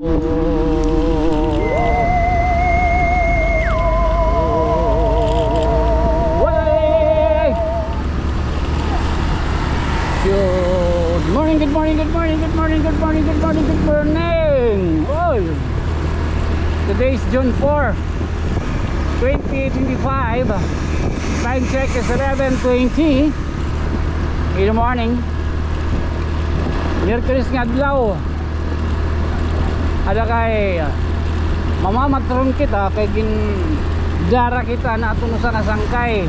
Good morning, good morning, good morning, good morning, good morning, good morning, good morning. Oy. Today is June 4, 2025. Time check is 11:20 in the morning. Merkulis nga adlaw. Ada kay mamamatron kita kay gin dara kita na ato sa nasangkay.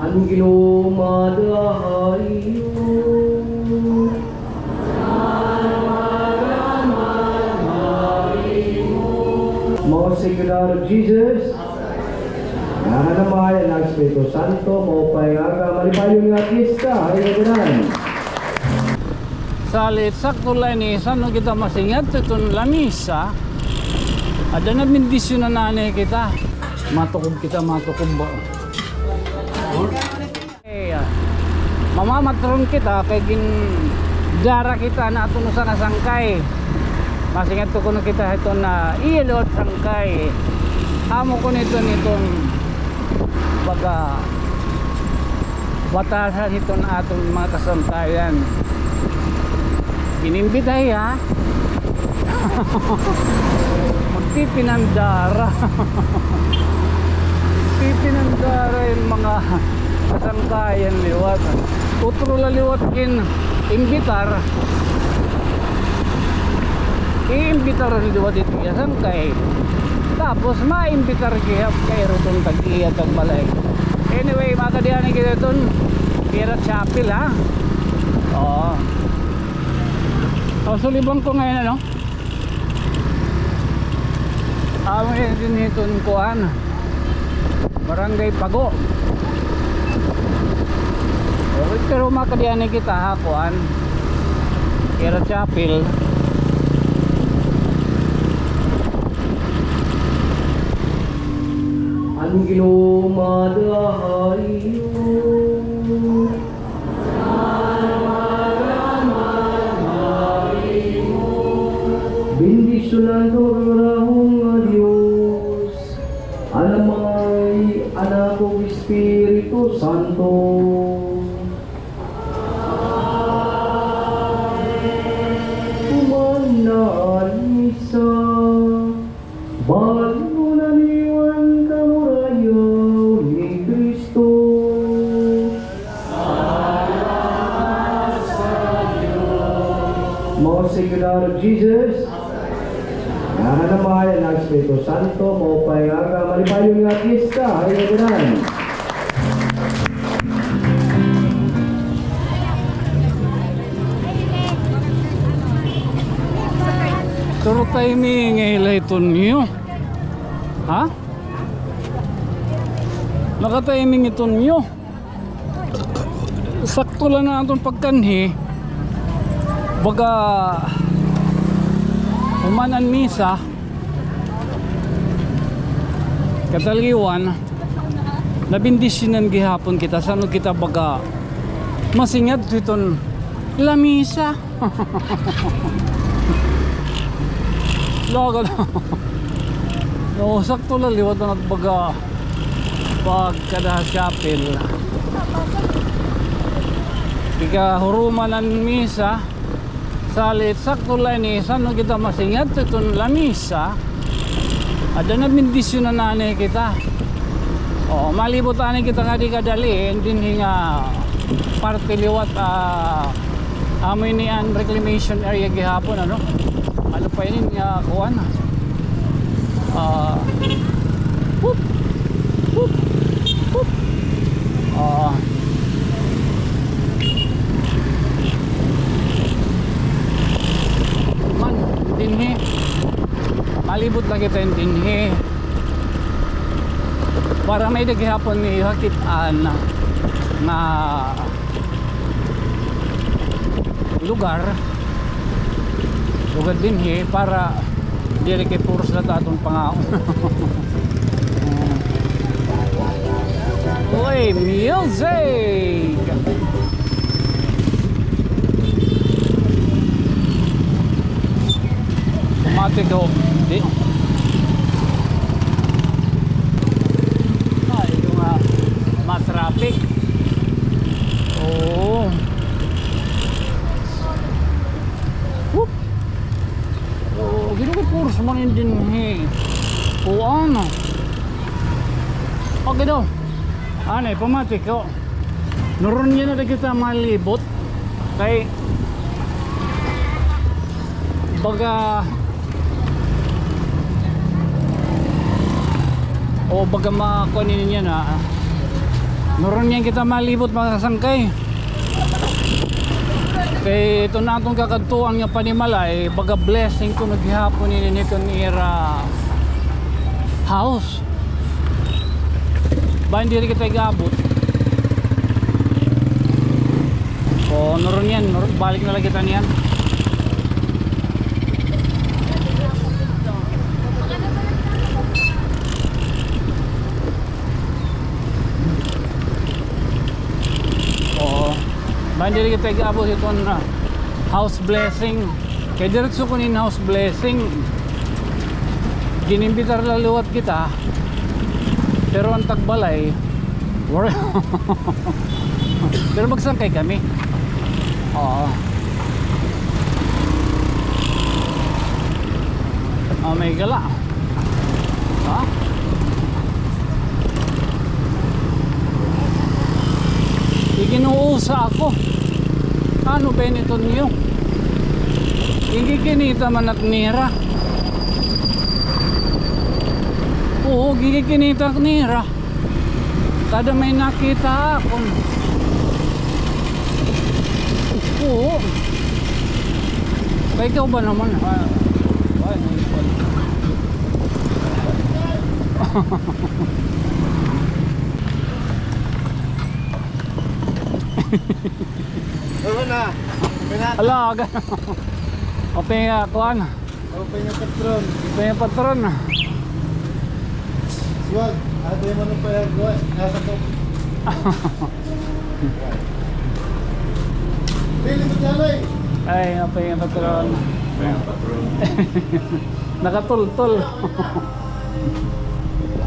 Ang ginumadahayo Most Sacred Heart of Jesus. Nananamayan ang Espiritu Santo Maupay aga malipayo nga pista Ay naganan Salit sakto lang ni sano kita masingat itong lamisa. Ada na bendisyon na nanay kita. Matukog kita, matukog ba? Eh, ah, mamamatron kita kay gin dara kita na ato sa nasangkay. Masingat to kuno kita ito na ilot sangkay. Amo ko nito nitong baga batasan ito na atong mga kasantayan. Inimbitay ha. Magpipinandara. Magpipinandara yung mga kasangkayan liwat. Utro la liwat kin imbitar. Iimbitar ang liwat ito kasangkay. Tapos maimbitar kaya kay rutong tag-iya tag balay. Anyway, mga kadiyan kita ito. Pirat Chapel ha. Oo. Oh, sulibang ko ngayon ano? Yun din ito ng kuhan. Barangay Pago. Okay, pero makadiyan kita ha, kuhan. Kira Chapel. Ang ginumadahayo Bendisyonan ko karahong nga Diyos Alamay anak ko Espiritu Santo. Umanalisa Balunaniwan kamurayaw ni Kristo. Most Sacred Jesus Nananamayan ang Espiritu Santo Maupay aga malipayo nga pista Ay naganan Turo tayo may ngaylay ito niyo. Ha? Nakatiming ito niyo. Sakto lang na itong pagkanhi. Baga umanan misa kataliwan nabindisyonan gihapon kita sano kita baga masingad iton lamisa Laga na. No, sakto lang liwat na baga pag kada chapel. Ika huruman ang misa salit sakto lang ni sano kita masingat itong lamisa. Ada na bendisyon na nanay kita. Oh, malibutan kita nga di kadali din nga parte liwat ah amoy ni an reclamation area gihapon ano? Ano pa yun nga kuwan ah whoop whoop whoop ah man dinhi malibot na kita dinhi para may naghihapon ni hakitaan na lugar lugar din he para dili kay puros na tatong pangaon Uy, music! Pumatik ako. Di. Ay, yung uh, ma-traffic. Oo. Whoop. Oo, ginugit puros man yun din. Oo, ano. Okay daw. Eh, pumatik ko. Nuron niya na kita malibot. Kay baga o baga makunin niya na meron niyan kita malibot mga sangkay kay ito na itong kakadtuan nga panimala eh baga blessing ko naghihapon ni nito ni era house. Ba hindi rin kita igabot? O meron yan. Meron- balik na lang kita niyan Oo. Rin kita igabot ito na house blessing. Kaya diretso ko nin house blessing. Ginimbitar laluwat kita. Pero ang tagbalay, war Pero magsangkay kami. Oo. Oh, may gala. Ha? Iginuusa ako. Ano Benetton niyo? Hindi kinita man at nira. Oo, gigikinita at nira. Kada may nakita ako. Oo. Kaya ikaw ba naman? Ah, may ipon. Oo na. Ala, aga. Ope nga, kuhan. open yung patron. Ope nga patron. Swag. Ato yung manong pa yung gawa. Nasa to. Pili mo dyan Ay, ope nga patron. Patron. Nakatultol.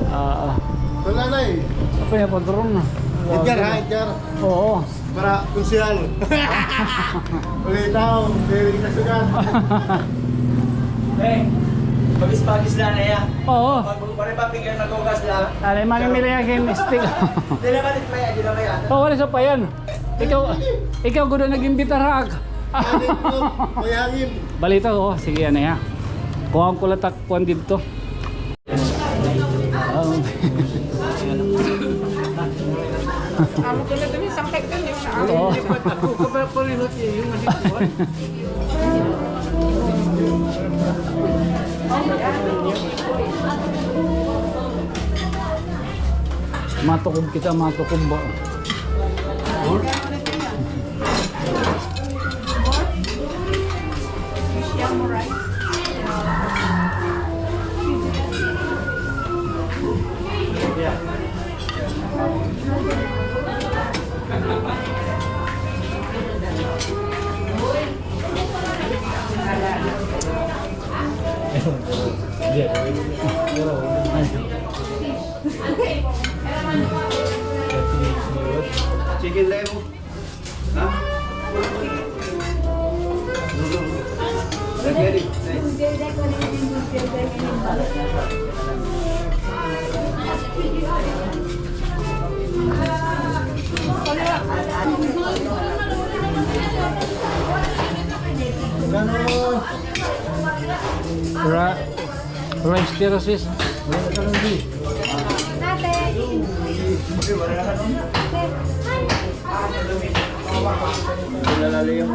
Ah, Wala na eh. ope nga patron. Edgar ha, Edgar. Oo. Para konsyal. Ulit tao. Pili ka sugat. Eh, pagis-pagis lang na yan. Oo. Pag pare pa pigyan nagugas lang. Alay, manimili nga kayo stick. Di naman ito pa yan, di naman yan. Oo, wala sa pa yan. Ikaw, ikaw gusto nag-imbita rag. Hangin mo. May hangin. Balita ko, sige ano ya. Kuha ko lang takpuan dito. Oh. Oo. Matukob kita, matukob ba? Chicken level. Ha? Ready? Nice. Gano'n. Ra rice terraces. Lalalo yung...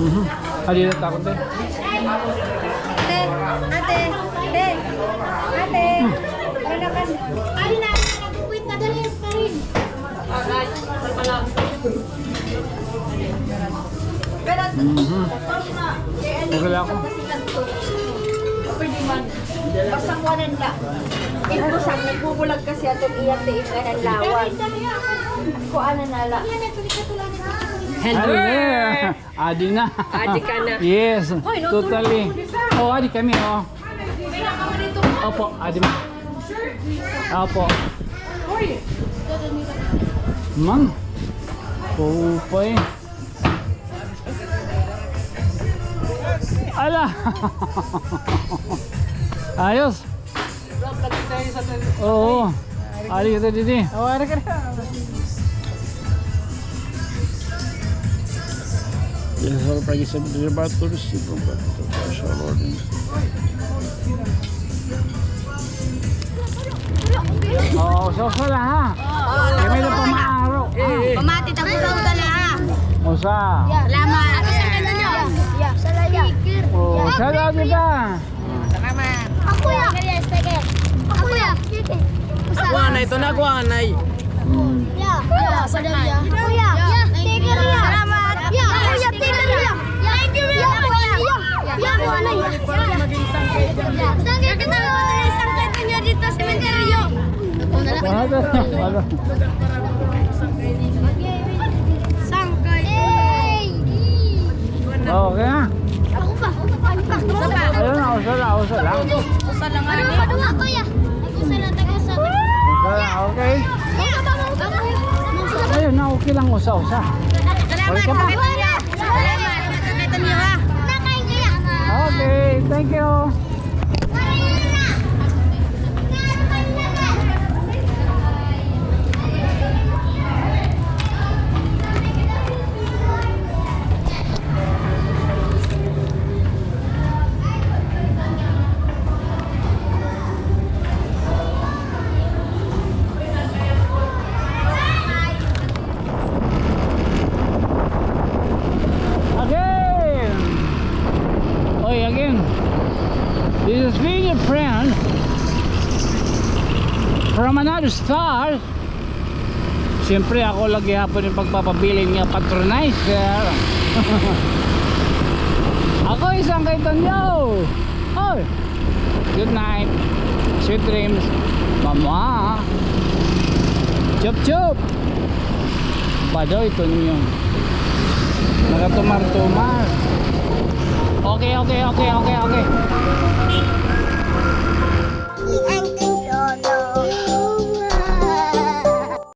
Mhm. Ah, di na takot eh. Ate, ate, ate, ate, wala ka. Ay na, nag-quit na dali pa rin. Pero, Mhm. Okay ako. pwede man. Basta kuwanan la. Ito sa nagbubulag kasi atong iyang tiim ka ng lawan. Kuanan na la. Hello! Adi na. Adi ka na. Yes, Hoy, no, totally. mo, Oh, adi kami, oh. Opo, adi mo. Opo. Mang. Pupay. Ala. Ayos. Oo. Ali kita didi. Oh, ada ka na. Yazar pagi sebenarnya batu di situ batu. Masya Allah. Oh, usa lah ha. Kami na pamaaro. Pamati tayo sa ha. Usa. Salamat. Oh, sada kita. Salamat. Ako ya. Ako ya. Kuha na ito na, kuha na. Hmm. Ya. Ya. Salaya. Ako ya. Ya. Tiger ya. Salamat. Ya. Ako ya. Tiger ya. Thank you. Ya. Ako ya. Ya. Ako na ya. Para maging sangkay dyan. Sangkay kita mo na yung sangkay niya dito sa sementeryo. Ada. Ada. Sangkay. Okay usa lang, usa lang. Usa lang nga ni. Padunga ko ya. Usa lang taga sa. Usa okay. Ayun na, okay lang usa, usa. Salamat. ka pa. Salamat. Nakain kaya. Okay, thank you. Another star. Siyempre ako lagi hapon yung pagpapabili niya patronizer. ako isang kaitanyo. Oh. Good night. Sweet dreams. Mama. Chup chup. Badoy ito niyo. Nagatumar-tumar. Okay, okay, okay, okay, okay.